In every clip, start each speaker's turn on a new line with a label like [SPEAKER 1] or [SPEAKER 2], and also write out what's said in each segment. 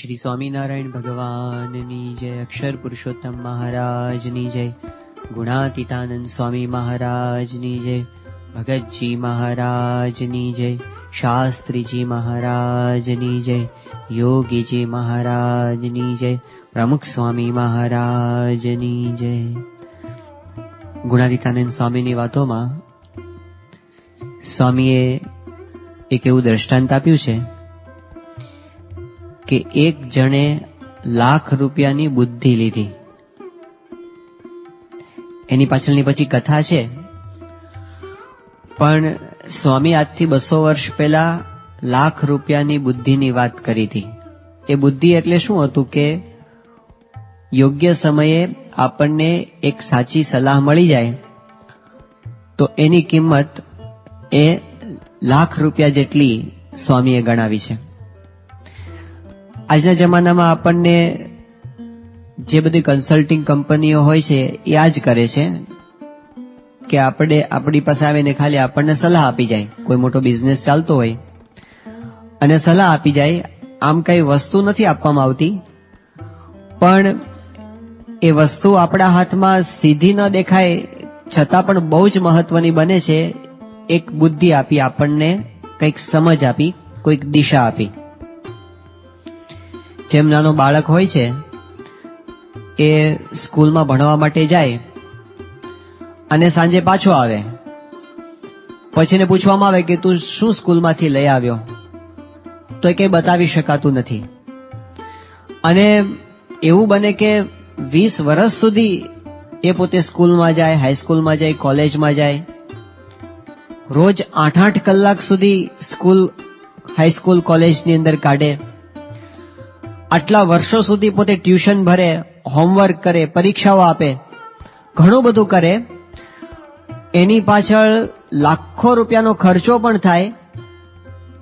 [SPEAKER 1] શ્રી સ્વામિનારાયણ ભગવાનની જય, અક્ષર પુરુષોત્તમ મહારાજની જય, ગુણાતીતાનંદ સ્વામી મહારાજની જય, ભગતજી મહારાજની જય, શાસ્ત્રીજી મહારાજની જય, યોગીજી મહારાજની જય, પ્રમુખ સ્વામી મહારાજની જય. ગુણાતીતાનંદ સ્વામીની વાતોમાં સ્વામીએ એક એવું દ્રષ્ટાંત આપ્યું છે કે એક જણે લાખ રૂપિયાની બુદ્ધિ લીધી. એની પાછળની પછી કથા છે, પણ સ્વામી આજથી બસો વર્ષ પહેલા લાખ રૂપિયાની બુદ્ધિની વાત કરી હતી. એ બુદ્ધિ એટલે શું હતું કે યોગ્ય સમયે આપણને એક સાચી સલાહ મળી જાય? તો એની કિંમત એ લાખ રૂપિયા જેટલી સ્વામીએ ગણાવી છે. આજના જમાનામાં આપણને જે બધી કન્સલ્ટિંગ કંપનીઓ હોય છે, એ આ જ કરે છે કે આપણે આપણી પાસે આવીને ખાલી આપણને સલાહ આપી જાય. કોઈ મોટો બિઝનેસ ચાલતો હોય અને સલાહ આપી જાય. આમ કઈ વસ્તુ નથી આપવામાં આવતી, પણ એ વસ્તુ આપણા હાથમાં સીધી ન દેખાય, છતાં પણ બહુ જ મહત્વની બને છે. એક બુદ્ધિ આપી આપણને, કંઈક સમજ આપી, કોઈક દિશા આપી. જેમ નાનો બાળક હોય છે, એ સ્કૂલમાં ભણવા માટે જાય અને સાંજે પાછો આવે. પછી એને પૂછવામાં આવે કે તું શું સ્કૂલમાંથી લઈ આવ્યો? તો એ કંઈ બતાવી શકાતું નથી. અને એવું બને કે વીસ વર્ષ સુધી એ પોતે સ્કૂલમાં જાય હાઈસ્કૂલમાં જાય, કોલેજમાં જાય. રોજ આઠ આઠ કલાક સુધી સ્કૂલ હાઈસ્કૂલ કોલેજની અંદર કાઢે. આટલા વર્ષો સુધી પોતે ટ્યુશન ભરે, હોમવર્ક કરે, પરીક્ષાઓ આપે, ઘણું બધું કરે. એની પાછળ લાખો રૂપિયાનો ખર્ચો પણ થાય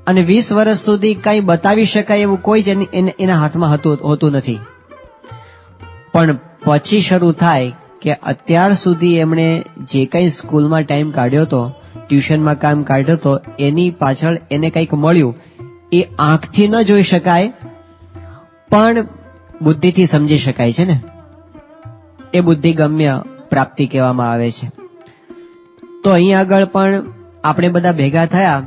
[SPEAKER 1] અને વીસ વર્ષ સુધી કંઈ બતાવી શકાય એવું કોઈ જ એને- હાથમાં હતું હોતું નથી. પણ પછી શરૂ થાય કે અત્યાર સુધી એમણે જે કંઈ સ્કૂલમાં ટાઈમ કાઢ્યો હતો, ટ્યુશનમાં કામ કાઢ્યો હતો, એની પાછળ એને કંઈક મળ્યું. એ આંખથી ન જોઈ શકાય. પણ બુદ્ધિથી સમજી શકાય છે ને? એ બુદ્ધિ ગમ્ય પ્રાપ્તિ કહેવામાં આવે છે. તો અહીં આગળ પણ આપણે બધા ભેગા થયા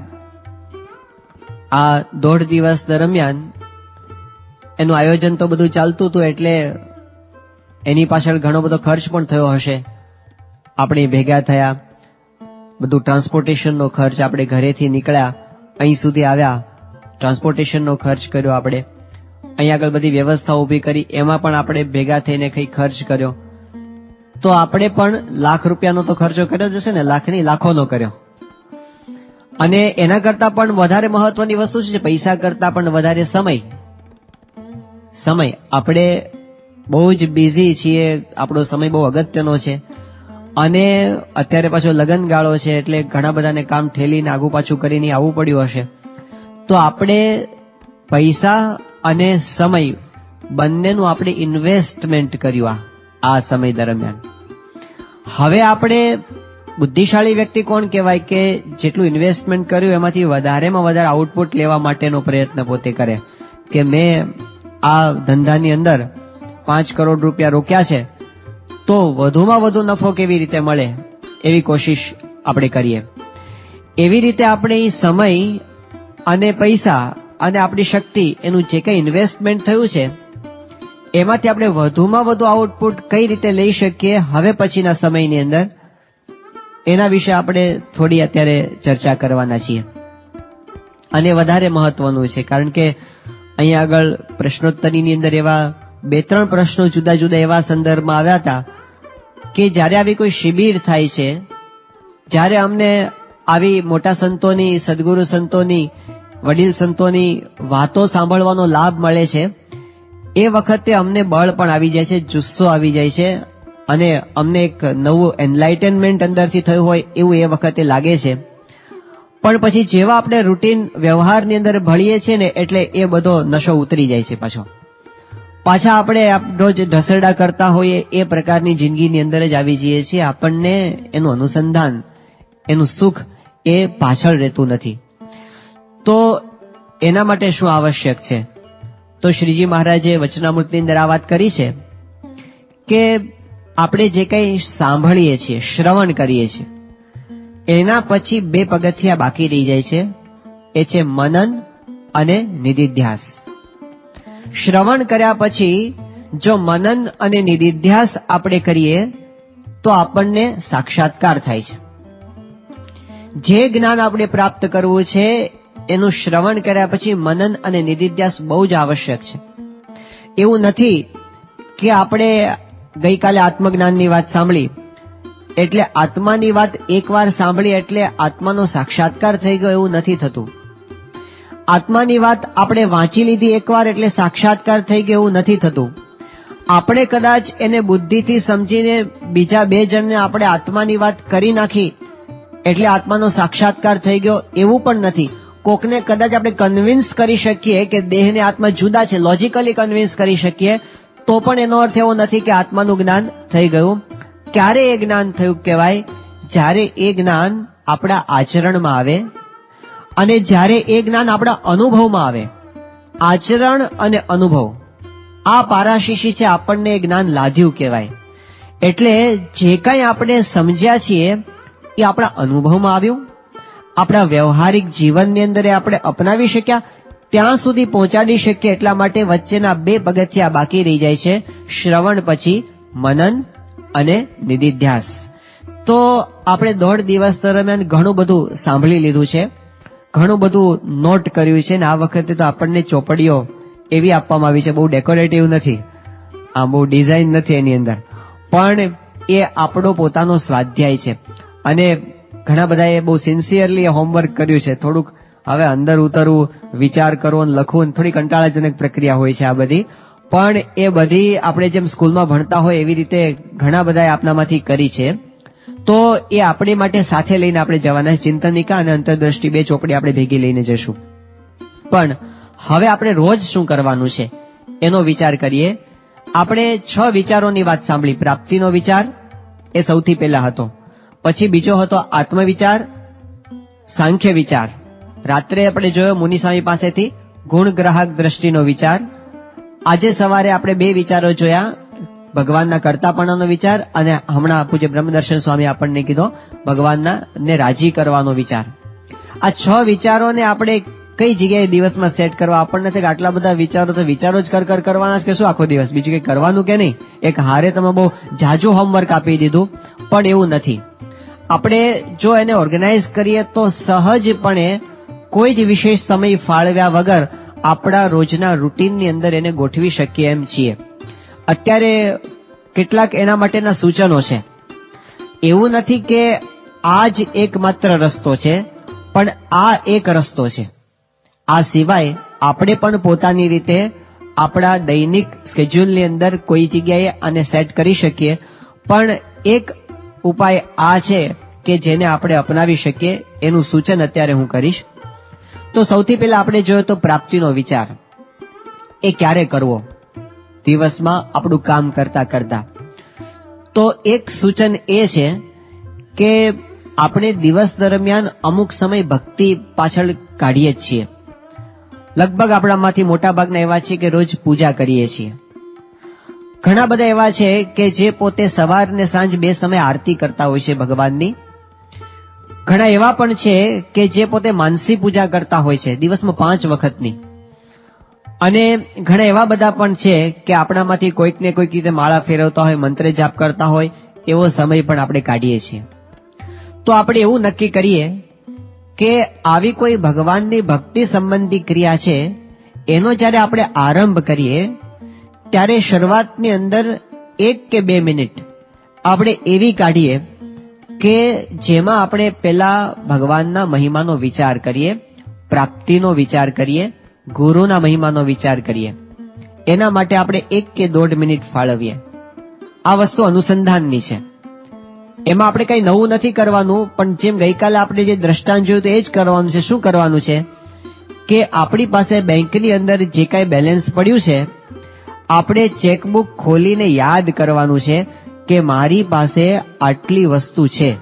[SPEAKER 1] આ દોઢ દિવસ દરમિયાન એનું આયોજન તો બધું ચાલતું હતું એટલે એની પાછળ ઘણો બધો ખર્ચ પણ થયો હશે. આપણે ભેગા થયા, બધું ટ્રાન્સપોર્ટેશનનો ખર્ચ આપણે ઘરેથી નીકળ્યા, અહીં સુધી આવ્યા, ટ્રાન્સપોર્ટેશનનો ખર્ચ કર્યો આપણે. અહીં આગળ બધી વ્યવસ્થા ઊભી કરી, એમાં પણ આપણે ભેગા થઈને કંઈ ખર્ચ કર્યો. તો આપણે પણ લાખ રૂપિયાનો તો ખર્ચો કર્યો જ હશે ને, લાખની લાખોનો કર્યો. અને એના કરતાં પણ વધારે મહત્વની વસ્તુ છે, પૈસા કરતાં પણ વધારે સમય. સમય. આપણે બહુ જ બિઝી છીએ, આપણો સમય બહુ અગત્યનો છે. અને અત્યારે પાછો લગન ગાળો છે, એટલે ઘણા બધાને કામ ઠેલીને આગુ પાછું કરીને આવવું પડ્યું હશે. તો આપણે પૈસા અને સમય બંનેનું આપણે ઇન્વેસ્ટમેન્ટ કર્યું આ આ સમય દરમિયાન. હવે આપણે બુદ્ધિશાળી વ્યક્તિ કોણ કહેવાય કે જેટલું ઇન્વેસ્ટમેન્ટ કર્યું એમાંથી વધારેમાં વધારે આઉટપુટ લેવા માટેનો પ્રયત્ન પોતે કરે. કે મેં આ ધંધાની અંદર પાંચ કરોડ રૂપિયા રોક્યા છે, તો વધુમાં વધુ નફો કેવી રીતે મળે એવી કોશિશ આપણે કરીએ. એવી રીતે આપણે સમય અને પૈસા અને આપણી શક્તિ, એનું જે કંઈ ઇન્વેસ્ટમેન્ટ થયું છે, એમાંથી આપણે વધુમાં વધુ આઉટપુટ કઈ રીતે લઈ શકીએ, હવે પછીના સમયની અંદર, એના વિશે આપણે થોડી અત્યારે ચર્ચા કરવાના છીએ. અને વધારે મહત્વનું છે, કારણ કે અહીંયા આગળ પ્રશ્નોત્તરીની અંદર એવા બે ત્રણ પ્રશ્નો જુદા જુદા એવા સંદર્ભમાં આવ્યા હતા કે જ્યારે આવી કોઈ શિબિર થાય છે, જ્યારે અમને આવી મોટા સંતોની, સદગુરુ સંતોની વડીલ સંતોની વાતો સાંભળવાનો લાભ મળે છે. એ વખતે અમને બળ પણ આવી જાય છે, જુસ્સો આવી જાય છે અને અમને એક નવું એનલાઇટનમેન્ટ અંદરથી થયું હોય એવું એ વખતે લાગે છે. પણ પછી જેવા આપણે રૂટીન વ્યવહારની અંદર ભળીએ છીએ ને એટલે એ બધો નશો ઉતરી જાય છે પાછો. પાછા આપણે આપ- રોજ ઢસરડા કરતા હોઈએ એ પ્રકારની જિંદગીની અંદર જ આવી જઈએ છીએ. આપણને એનું અનુસંધાન, એનું સુખ એ પાછળ રહેતું નથી. તો એના માટે શું આવશ્યક છે? તો શ્રીજી મહારાજે વચનામૃતની અંદર આ વાત કરી છે કે આપણે જે કંઈ સાંભળીએ છીએ, શ્રવણ કરીએ છીએ, એના પછી બે પગથિયા બાકી રહી જાય છે. એ છે મનન અને નિધિધ્યાસ. શ્રવણ કર્યા પછી જો મનન અને નિધિધ્યાસ આપણે કરીએ, તો આપણને સાક્ષાત્કાર થાય છે. જે જ્ઞાન આપણે પ્રાપ્ત કરવું છે એનું શ્રવણ કર્યા પછી મનન અને નિધિધ્યાસ બહુ જ આવશ્યક છે. એવું નથી કે આપણે ગઈકાલે આત્મજ્ઞાનની વાત સાંભળી, એટલે આત્માની વાત એકવાર સાંભળી એટલે આત્માનો સાક્ષાત્કાર થઈ ગયો એવું નથી થતું. આત્માની વાત આપણે વાંચી લીધી એકવાર એટલે સાક્ષાત્કાર થઈ ગયો એવું નથી થતું. આપણે કદાચ એને બુદ્ધિથી સમજીને બીજા બે જણને આપણે આત્માની વાત કરી નાખી એટલે આત્માનો સાક્ષાત્કાર થઈ ગયો એવું પણ નથી. કોકને કદાચ આપણે કન્વિન્સ કરી શકીએ કે દેહ ને આત્મા જુદા છે લોજિકલી કન્વિન્સ કરી શકીએ, તો પણ એનો અર્થ એવો નથી કે આત્માનું જ્ઞાન થઈ ગયું. ક્યારે એ જ્ઞાન થયું કહેવાય? જ્યારે એ જ્ઞાન આપણા આચરણમાં આવે અને જ્યારે એ જ્ઞાન આપણા અનુભવમાં આવે. આચરણ અને અનુભવ. આ પારાશીશી છે આપણને એ જ્ઞાન લાદ્યું કહેવાય. એટલે જે કાંઈ આપણે સમજ્યા છીએ, એ આપણા અનુભવમાં આવ્યું. આપણા વ્યવહારિક જીવનની અંદર આપણે અપનાવી શક્યા, ત્યાં સુધી પહોંચાડી શકીએ એટલા માટે વચ્ચેના બે પગથિયા બાકી રહી જાય છે, શ્રવણ પછી મનન અને નિધિધ્યાસ. તો આપણે દોઢ દિવસ દરમિયાન ઘણું બધું સાંભળી લીધું છે, ઘણું બધું નોટ કર્યું છે ને આ વખતે તો આપણને ચોપડીઓ એવી આપવામાં આવી છે, બહુ ડેકોરેટિવ નથી આ બહુ ડિઝાઇન નથી એની અંદર. પણ એ આપણો પોતાનો સ્વાધ્યાય છે. અને ઘણા બધાએ બહુ સિન્સિયરલી હોમવર્ક કર્યું છે. થોડુંક હવે અંદર ઉતરવું વિચાર કરવો અને લખવું થોડી કંટાળાજનક પ્રક્રિયા હોય છે આ બધી. પણ એ બધી આપણે જેમ સ્કૂલમાં ભણતા હોય એવી રીતે ઘણા બધાએ આપનામાંથી કરી છે. તો એ આપણી માટે સાથે લઈને આપણે જવાના ચિંતનિકા અને અંતરદ્રષ્ટિ બે ચોપડી આપણે ભેગી લઈને જશું. પણ હવે આપણે રોજ શું કરવાનું છે? એનો વિચાર કરીએ. આપણે છ વિચારોની વાત સાંભળી. પ્રાપ્તિનો વિચાર એ સૌથી પહેલા હતો. પછી બીજો હતો આત્મવિચાર, સાંખ્ય વિચાર. રાત્રે આપણે જોયો મુનિસ્વામી પાસેથી ગુણ ગ્રાહક દ્રષ્ટિનો વિચાર. આજે સવારે આપણે બે વિચારો જોયા, ભગવાનના કરતાપણાનો વિચાર અને હમણાં પૂજ્ય બ્રહ્મદર્શન સ્વામી આપણને કીધો, ભગવાનના ને રાજી કરવાનો વિચાર. આ છ વિચારોને આપણે કઈ જગ્યાએ દિવસમાં સેટ કરવા? આપણને કે આટલા બધા વિચારો તો વિચારો જ કર કર કરવાના કે શું આખો દિવસ? બીજું કંઈ કરવાનું કે નહીં? એક હારે તમે બહુ જાજુ હોમવર્ક આપી દીધું, પણ એવું નથી. આપણે જો એને ઓર્ગેનાઇઝ કરીએ તો સહજપણે કોઈ જ વિશેષ સમય ફાળવ્યા વગર આપણા રોજના રૂટીનની અંદર એને ગોઠવી શકીએ એમ છીએ. અત્યારે કેટલાક એના માટેના સૂચનો છે. એવું નથી કે આ જ એકમાત્ર રસ્તો છે, પણ આ એક રસ્તો છે. આ સિવાય આપણે પણ પોતાની રીતે આપણા દૈનિક સ્કેડ્યુલની અંદર કોઈ જગ્યાએ આને સેટ કરી શકીએ, પણ એક ઉપાય આ છે કે જેને આપણે અપનાવી શકીએ, એનું સૂચન અત્યારે હું કરીશ. તો સૌથી પહેલા આપણે જોયો તો પ્રાપ્તિનો વિચાર. એ ક્યારે કરવો? દિવસમાં આપણું કામ કરતા કરતા. તો એક સૂચન એ છે કે આપણે દિવસ દરમિયાન અમુક સમય ભક્તિ પાછળ કાઢીએ જ છીએ. લગભગ આપણામાંથી મોટા ભાગના એવા છે કે રોજ પૂજા કરીએ છીએ. ઘણા બધા એવા છે કે જે પોતે સવાર ને સાંજ બે સમય આરતી કરતા હોય છે ભગવાનની. ઘણા એવા પણ છે કે જે પોતે માનસી પૂજા કરતા હોય છે દિવસમાં પાંચ વખતની. અને ઘણા એવા બધા પણ છે કે આપણામાંથી કોઈક ને કોઈક રીતે માળા ફેરવતા હોય, મંત્ર જાપ કરતા હોય, એવો સમય પણ આપણે કાઢીએ છીએ. તો આપણે એવું નક્કી કરીએ કે આવી કોઈ ભગવાનની ભક્તિ સંબંધી ક્રિયા છે, એનો જ્યારે આપણે આરંભ કરીએ ત્યારે શરૂઆતની અંદર એક કે બે મિનિટ આપણે એવી કાઢીએ કે જેમાં આપણે પહેલા ભગવાનના મહિમાનો વિચાર કરીએ, પ્રાપ્તિનો વિચાર કરીએ, ગુરુના મહિમાનો વિચાર કરીએ. એના માટે આપણે એક કે દોઢ મિનિટ ફાળવીએ. આ વસ્તુ અનુસંધાનની છે. એમાં આપણે કઈ નવું નથી કરવાનું, પણ જેમ ગઈકાલે આપણે જે દ્રષ્ટાંત જોયું તો એ જ કરવાનું છે. શું કરવાનું છે? કે આપણી પાસે બેંકની અંદર જે કાંઈ બેલેન્સ પડ્યું છે આપણે ચેકબુક ખોલીને યાદ કરવાનું છે કે મારી પાસે આટલી વસ્તુ છે.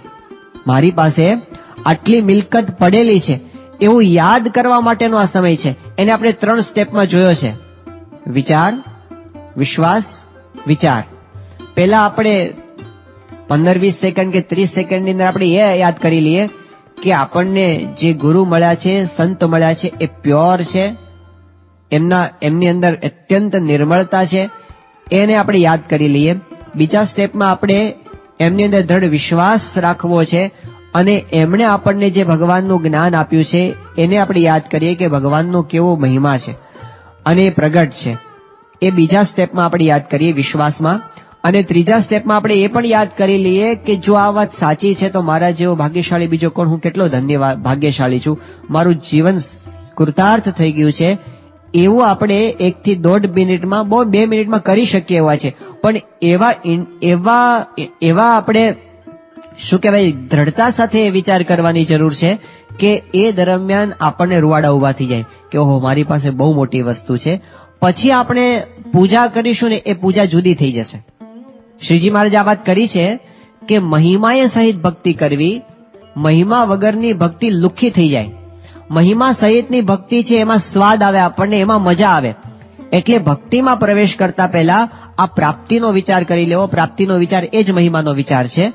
[SPEAKER 1] મારી પાસે આટલી મિલકત પડેલી છે. એવું યાદ કરવા માટેનો આ સમય છે. એને આપણે ત્રણ સ્ટેપમાં જોયો છે. વિચાર, વિશ્વાસ, વિચાર. પહેલા આપણે પંદર, વીસ સેકન્ડ કે ત્રીસ સેકન્ડની અંદર આપણે એ યાદ કરી લઈએ કે આપણને જે ગુરુ મળ્યા છે, સંત મળ્યા છે, એ પ્યોર છે. એમના, એમની અંદર અત્યંત નિર્મળતા છે. એને આપણે યાદ કરી લઈએ. બીજા સ્ટેપમાં આપણે એમની અંદર દ્રઢ વિશ્વાસ રાખવો છે અને એમણે આપણને જે ભગવાનનું જ્ઞાન આપ્યું છે, એને આપણે યાદ કરીએ કે ભગવાનનો કેવો મહિમા છે અને એ પ્રગટ છે. એ બીજા સ્ટેપમાં આપણે યાદ કરીએ વિશ્વાસમાં. અને ત્રીજા સ્ટેપમાં આપણે એ પણ યાદ કરી લઈએ કે જો આ વાત સાચી છે, તો મારા જેવો ભાગ્યશાળી બીજો કોણ? હું કેટલો ધન્યવાદ ભાગ્યશાળી છું. મારું જીવન કૃતાર્થ થઈ ગયું છે. એવું આપણે એક થી દોઢ મિનિટમાં, બહુ બે મિનિટમાં કરી શકીએ એવા છે. પણ એવા એવા એવા આપણે, શું કહેવાય, દ્રઢતા સાથે વિચાર કરવાની જરૂર છે કે એ દરમિયાન આપણને રૂવાડા ઊભા થઈ જાય કે ઓહો, મારી પાસે બહુ મોટી વસ્તુ છે. પછી આપણે પૂજા કરીશું ને એ પૂજા જુદી થઈ જશે. શ્રીજી મહારાજ આ વાત કરી છે કે મહિમાએ સહિત ભક્તિ કરવી, મહિમા વગરની ભક્તિ લુખ્ખી થઈ જાય. મહિમા સહિતની ભક્તિ છે, એમાં સ્વાદ આવે, આપણને એમાં મજા આવે. એટલે ભક્તિમાં પ્રવેશ કરતા પહેલા આ પ્રાપ્તિનો વિચાર કરી લેવો. પ્રાપ્તિનો વિચાર એ જ મહિમાનો વિચાર છે.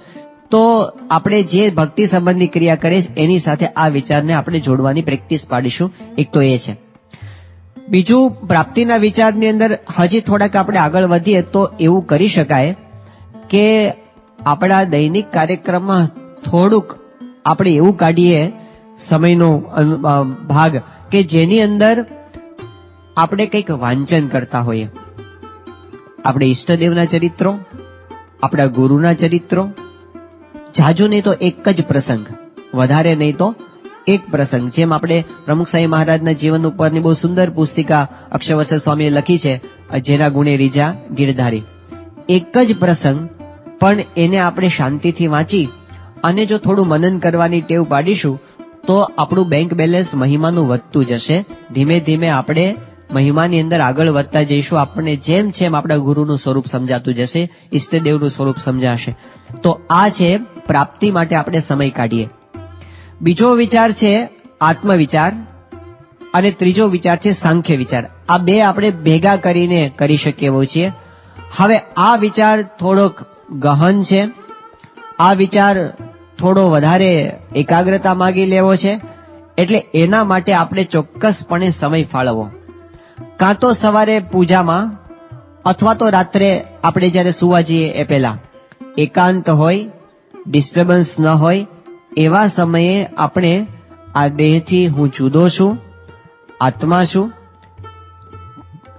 [SPEAKER 1] તો આપણે જે ભક્તિ સંબંધી ક્રિયા કરીએ, એની સાથે આ વિચારને આપણે જોડવાની પ્રેક્ટિસ પાડીશું. એક તો એ છે. બીજું, પ્રાપ્તિના વિચારની અંદર હજી થોડાક આપણે આગળ વધીએ તો એવું કરી શકાય કે આપણા દૈનિક કાર્યક્રમમાં થોડુંક આપણે એવું કાઢીએ સમયનો ભાગ કે જેની અંદર આપણે કંઈક વાંચન કરતા હોઈએ. આપણે ઈષ્ટદેવના ચરિત્રો, આપણા ગુરુના ચરિત્રો જાજુ નહીં તો એક જ પ્રસંગ, વધારે નહીં તો એક પ્રસંગ. જેમ આપણે પ્રમુખ સાંઈ મહારાજના જીવન ઉપરની બહુ સુંદર પુસ્તિકા અક્ષરવસર સ્વામીએ લખી છે, જેના ગુણે રીજા ગીરધારી. એક જ પ્રસંગ, પણ એને આપણે શાંતિથી વાંચી અને જો થોડું મનન કરવાની ટેવ પાડીશું તો આપણું બેંક બેલેન્સ મહિમાનું વધતું જશે. ધીમે ધીમે આપણે મહિમાની અંદર આગળ વધતા જઈશું. આપણને જેમ જેમ આપણા ગુરુનું સ્વરૂપ સમજાતું જશે, ઈષ્ટદેવનું સ્વરૂપ સમજાશે. તો આ છે પ્રાપ્તિ માટે આપણે સમય કાઢીએ. બીજો વિચાર છે આત્મવિચાર અને ત્રીજો વિચાર છે સાંખ્ય વિચાર. આ બે આપણે ભેગા કરીને કરી શકીએ એવું છીએ. હવે આ વિચાર થોડોક ગહન છે. આ વિચાર થોડો વધારે એકાગ્રતા માગી લેવો છે, એટલે એના માટે આપણે ચોક્કસપણે સમય ફાળવવો કાં તો સવારે પૂજામાં, અથવા તો રાત્રે આપણે જ્યારે સુવા જઈએ એ પહેલા, એકાંત હોય, ડિસ્ટર્બન્સ ન હોય, એવા સમયે આપણે આ દેહથી હું જુદો છું, આત્મા છું.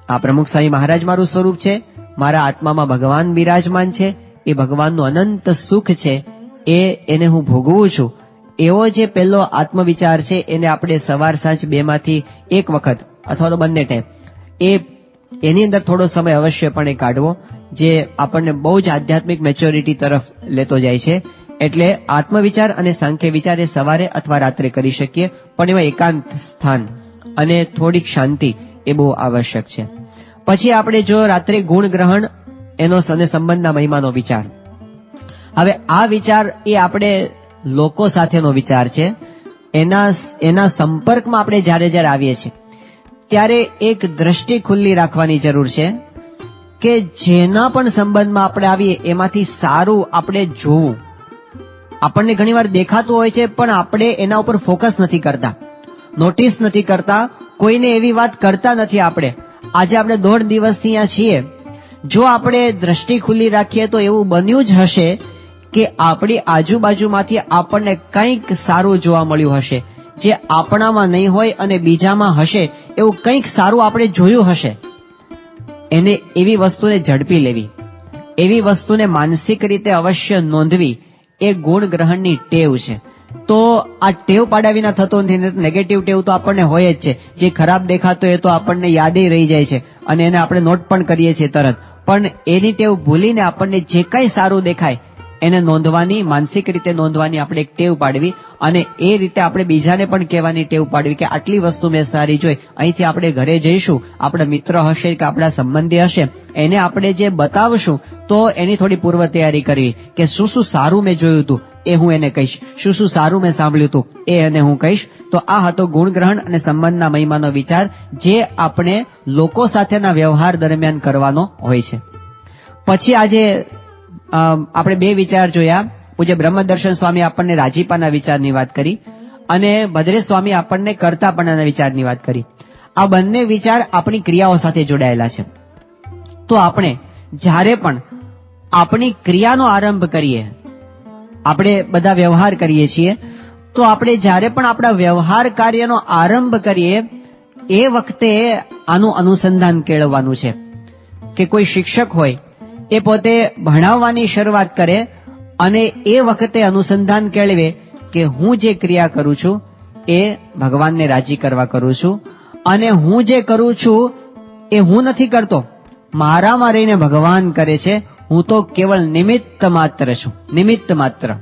[SPEAKER 1] આ પ્રમુખ સ્વામી મહારાજ મારું સ્વરૂપ છે, મારા આત્મામાં ભગવાન બિરાજમાન છે, એ ભગવાનનું અનંત સુખ છે એ એને હું ભોગવું છું. એવો જે પહેલો આત્મવિચાર છે, એને આપણે સવાર સાંજ બેમાંથી એક વખત અથવા તો બંને ટાઈમ એ, એની અંદર થોડો સમય અવશ્યપણે કાઢવો, જે આપણને બહુ જ આધ્યાત્મિક મેચ્યોરિટી તરફ લેતો જાય છે. એટલે આત્મવિચાર અને સાંખ્ય વિચાર એ સવારે અથવા રાત્રે કરી શકીએ, પણ એમાં એકાંત સ્થાન અને થોડીક શાંતિ એ બહુ આવશ્યક છે. પછી આપણે જો રાત્રે ગુણ ગ્રહણ, એનો અને સંબંધના મહિમાનો વિચાર હવે આ વિચાર એ આપણે લોકો સાથેનો વિચાર છે. એના એના સંપર્કમાં આપણે જ્યારે જ્યારે આવીએ છીએ, ત્યારે એક દ્રષ્ટિ ખુલ્લી રાખવાની જરૂર છે કે જેના પણ સંબંધમાં આપણે આવીએ, એમાંથી સારું આપણે જોવું. આપણને ઘણીવાર દેખાતું હોય છે, પણ આપણે એના ઉપર ફોકસ નથી કરતા. નોટિસ નથી કરતા, કોઈને એવી વાત કરતા નથી આપણે. આજે આપણે દોઢ દિવસથી અહીંયા છીએ. જો આપણે દ્રષ્ટિ ખુલ્લી રાખીએ તો એવું બન્યું જ હશે કે આપણી આજુબાજુમાંથી આપણને કંઈક સારું જોવા મળ્યું હશે. જે આપણામાં નહીં હોય અને બીજામાં હશે, એવું કંઈક સારું આપણે જોયું હશે. એને એવી વસ્તુને ઝડપી લેવી. એવી વસ્તુને માનસિક રીતે અવશ્ય નોંધવી. એ ગુણ ગ્રહણની ટેવ છે. તો આ ટેવ પાડ્યા વિના થતો નથી નેગેટિવ ટેવ તો આપણને હોય જ છે. જે ખરાબ દેખાતો એ તો આપણને યાદે રહી જાય છે. અને એને આપણે નોટ પણ કરીએ છીએ તરત. પણ એની ટેવ ભૂલીને આપણને જે કંઈ સારું દેખાય એને નોંધવાની, માનસિક રીતે નોંધવાની આપણે એક ટેવ પાડવી અને એ રીતે આપણે બીજાને પણ કહેવાની ટેવ પાડવી કે આટલી વસ્તુ મેં સારી જોઈ, અહીંથી આપણે ઘરે જઈશું, આપણા મિત્ર હશે કે આપણા સંબંધી હશે, એને આપણે જે બતાવશું, તો એની થોડી પૂર્વ તૈયારી કરવી કે શું શું સારું મેં જોયું હતું, એ હું એને કહીશ. શું શું સારું મેં સાંભળ્યું હતું, એ એને હું કહીશ. તો આ હતો ગુણગ્રહણ અને સંબંધના મહિમાનો વિચાર, જે આપણે લોકો સાથેના વ્યવહાર દરમિયાન કરવાનો હોય છે. પછી આજે આપણે બે વિચાર જોયા. પૂજ્ય બ્રહ્મદર્શન સ્વામી આપણને રાજીપાના વિચારની વાત કરી અને ભદ્રેશ સ્વામી આપણને કરતાપણાના વિચારની વાત કરી. આ બંને વિચાર આપણી ક્રિયાઓ સાથે જોડાયેલા છે. તો આપણે જ્યારે પણ આપણી ક્રિયાનો આરંભ કરીએ, આપણે બધા વ્યવહાર કરીએ છીએ, તો આપણે જ્યારે પણ આપણા વ્યવહાર કાર્યનો આરંભ કરીએ, એ વખતે આનું અનુસંધાન કેળવવાનું છે. કે કોઈ શિક્ષક હોય એ પોતે ભણાવવાની શરૂઆત કરે અને એ વખતે અનુસંધાન કેળવે કે હું જે ક્રિયા કરું છું, એ ભગવાનને રાજી કરવા કરું છું અને હું જે કરું છું, એ હું નથી કરતો. મારામાં રહીને ભગવાન કરે છે, હું તો કેવળ નિમિત્ત માત્ર છું, નિમિત્ત માત્ર.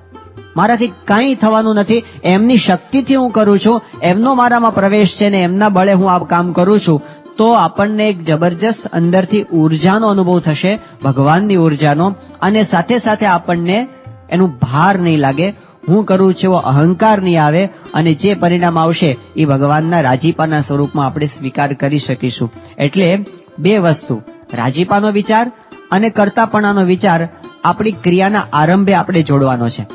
[SPEAKER 1] મારાથી કંઈ થવાનું નથી, એમની શક્તિથી હું કરું છું, એમનો મારામાં પ્રવેશ છે ને એમના બળે હું આ કામ કરું છું તો આપણને એક જબરજસ્ત અંદરથી ઉર્જાનો અનુભવ થશે, ભગવાનની ઉર્જાનો. અને સાથે સાથે આપણને એનું ભાર નહીં લાગે. હું કરું છું એવો અહંકાર નહીં આવે અને જે પરિણામ આવશે એ ભગવાનના રાજીપાના સ્વરૂપમાં આપણે સ્વીકાર કરી શકીશું. એટલે બે વસ્તુ. રાજીપાનો વિચાર અને કરતાપણાનો વિચાર આપણી ક્રિયાના આરંભે આપણે જોડવાનો છે.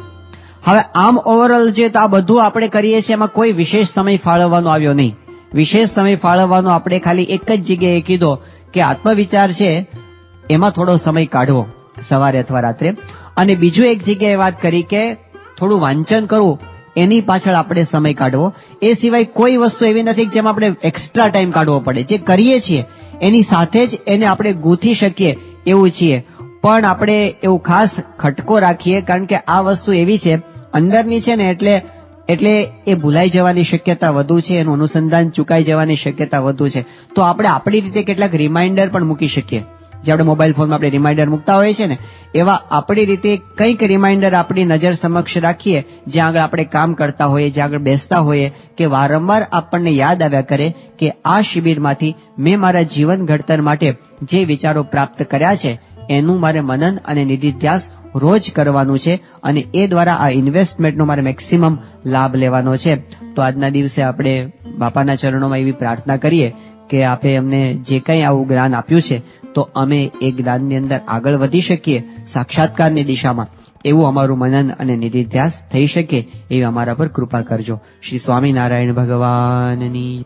[SPEAKER 1] હવે આમ ઓવરઓલ જે તો આ બધું આપણે કરીએ છીએ, એમાં કોઈ વિશેષ સમય ફાળવવાનો આવ્યો નહીં. વિશેષ સમય ફાળવવાનો આપણે ખાલી એક જ જગ્યાએ કીધો કે આત્મવિચાર છે, એમાં થોડો સમય કાઢવો, સવારે અથવા રાત્રે. અને બીજું એક જગ્યાએ વાત કરી કે થોડું વાંચન કરવું, એની પાછળ આપણે સમય કાઢવો. એ સિવાય કોઈ વસ્તુ એવી નથી જેમાં આપણે એક્સ્ટ્રા ટાઈમ કાઢવો પડે. જે કરીએ છીએ, એની સાથે જ એને આપણે ગૂંથી શકીએ એવું છીએ. પણ આપણે એવું ખાસ ખટકો રાખીએ કારણ કે આ વસ્તુ એવી છે, અંદરની છે ને એટલે એટલે એ ભૂલાઈ જવાની શક્યતા વધુ છે, એનું અનુસંધાન ચૂકાઈ જવાની શક્યતા વધુ છે. તો આપણે આપણી રીતે કેટલાક રિમાઇન્ડર પણ મૂકી શકીએ. જે આપણે મોબાઈલ ફોનમાં આપણે રિમાઇન્ડર મૂકતા હોઈએ છીએ ને, એવા આપણી રીતે કંઈક રિમાઇન્ડર આપણી નજર સમક્ષ રાખીએ, જ્યાં આગળ આપણે કામ કરતા હોઈએ, જ્યાં આગળ બેસતા હોઈએ, કે વારંવાર આપણને યાદ આવ્યા કરે કે આ શિબિરમાંથી મેં મારા જીવન ઘડતર માટે જે વિચારો પ્રાપ્ત કર્યા છે, એનું મારે મનન અને નિધિધ્યાસ રોજ કરવાનું છે અને એ દ્વારા આ ઇન્વેસ્ટમેન્ટનો મારે મેક્સિમમ લાભ લેવાનો છે. તો આજના દિવસે આપણે બાપાના ચરણોમાં એવી પ્રાર્થના કરીએ કે આપે અમને જે કંઈ આવું જ્ઞાન આપ્યું છે, તો અમે એ જ્ઞાનની અંદર આગળ વધી શકીએ સાક્ષાત્કારની દિશામાં. એવું અમારું મનન અને નિધિધ્યાસ થઈ શકે એવી અમારા પર કૃપા કરજો. શ્રી સ્વામિનારાયણ ભગવાનની